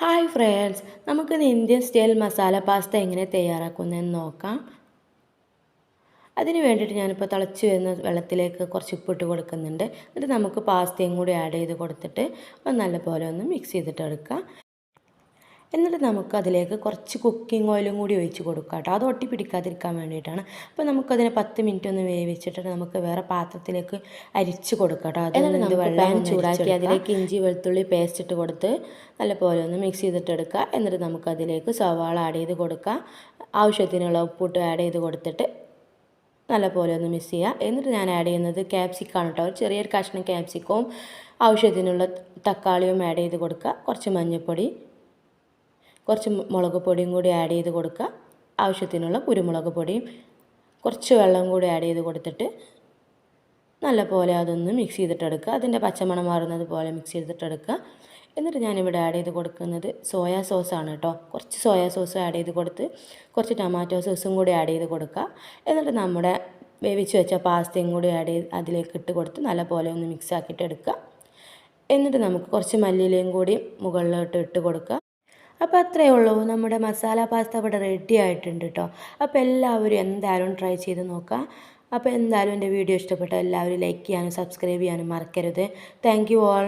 Hi friends നമുക്ക് Indian style masala pasta എങ്ങനെ തയ്യാറാക്കുന്നതെന്ന് നോക്കാം. അതിന് വേണ്ടിയിട്ട് ഞാനിപ്പോൾ തിളച്ച് വരുന്ന വെള്ളത്തിലേക്ക് കുറച്ച് ഉപ്പിട്ട് കൊടുക്കുന്നുണ്ട്. എന്നിട്ട് നമുക്ക് പാസ്തയും കൂടി ആഡ് ചെയ്ത് കൊടുത്തിട്ട് നല്ലപോലെ ഒന്ന് മിക്സ് ചെയ്തിട്ട് എന്നിട്ട് നമുക്ക് അതിലേക്ക് കുറച്ച് കുക്കിംഗ് ഓയിലും കൂടി ഒഴിച്ച് കൊടുക്കാം കേട്ടോ. അത് ഒട്ടി പിടിക്കാതിരിക്കാൻ വേണ്ടിയിട്ടാണ്. അപ്പോൾ നമുക്കതിനെ പത്ത് മിനിറ്റ് ഒന്ന് വേവിച്ചിട്ട് നമുക്ക് വേറെ പാത്രത്തിലേക്ക് അരിച്ച് കൊടുക്കാം കേട്ടോ. അതിൽ നിന്ന് വെള്ളം ചൂടാക്കി അതിലേക്ക് ഇഞ്ചി വെളുത്തുള്ളി പേസ്റ്റ് ഇട്ട് കൊടുത്ത് നല്ലപോലെ ഒന്ന് മിക്സ് ചെയ്തിട്ടെടുക്കുക. എന്നിട്ട് നമുക്കതിലേക്ക് സവാള ആഡ് ചെയ്ത് കൊടുക്കുക. ആവശ്യത്തിനുള്ള ഉപ്പിട്ട് ആഡ് ചെയ്ത് കൊടുത്തിട്ട് നല്ലപോലെ ഒന്ന് മിക്സ് ചെയ്യുക. എന്നിട്ട് ഞാൻ ആഡ് ചെയ്യുന്നത് ക്യാപ്സിക്കാണ് കേട്ടോ. ചെറിയൊരു കഷ്ണം ക്യാപ്സിക്കവും ആവശ്യത്തിനുള്ള തക്കാളിയും ആഡ് ചെയ്ത് കൊടുക്കുക. കുറച്ച് മഞ്ഞൾപ്പൊടി കുറച്ച് മുളക് പൊടിയും കൂടി ആഡ് ചെയ്ത് കൊടുക്കുക. ആവശ്യത്തിനുള്ള കുരുമുളക് പൊടിയും കുറച്ച് വെള്ളം കൂടി ആഡ് ചെയ്ത് കൊടുത്തിട്ട് നല്ല പോലെ അതൊന്ന് മിക്സ് ചെയ്തിട്ടെടുക്കുക. അതിന്റെ പച്ചമണം മാറുന്നത് പോലെ മിക്സ് ചെയ്തിട്ടെടുക്കുക. എന്നിട്ട് ഞാനിവിടെ ആഡ് ചെയ്ത് കൊടുക്കുന്നത് സോയാ സോസാണ് കേട്ടോ. കുറച്ച് സോയാ സോസ് ആഡ് ചെയ്ത് കൊടുത്ത് കുറച്ച് ടൊമാറ്റോ സോസും കൂടി ആഡ് ചെയ്ത് കൊടുക്കുക. എന്നിട്ട് നമ്മുടെ വേവിച്ച് വെച്ച പാസ്തയും കൂടി ആഡ് ചെയ്ത് അതിലേക്ക് ഇട്ട് കൊടുത്ത് നല്ല പോലെ ഒന്ന് മിക്സ് ആക്കിയിട്ട് എടുക്കുക. എന്നിട്ട് നമുക്ക് കുറച്ച് മല്ലിയിലയും കൂടി മുകളിലോട്ട് ഇട്ട് കൊടുക്കുക. അപ്പോൾ അത്രയേ ഉള്ളൂ. നമ്മുടെ മസാല പാസ്ത ഇവിടെ റെഡി ആയിട്ടുണ്ട് കേട്ടോ. അപ്പോൾ എല്ലാവരും എന്തായാലും ട്രൈ ചെയ്ത് നോക്കാം. അപ്പോൾ എന്തായാലും എന്റെ വീഡിയോ ഇഷ്ടപ്പെട്ട എല്ലാവരും ലൈക്ക് ചെയ്യാനും സബ്സ്ക്രൈബ് ചെയ്യാനും മറക്കരുത്. Thank you all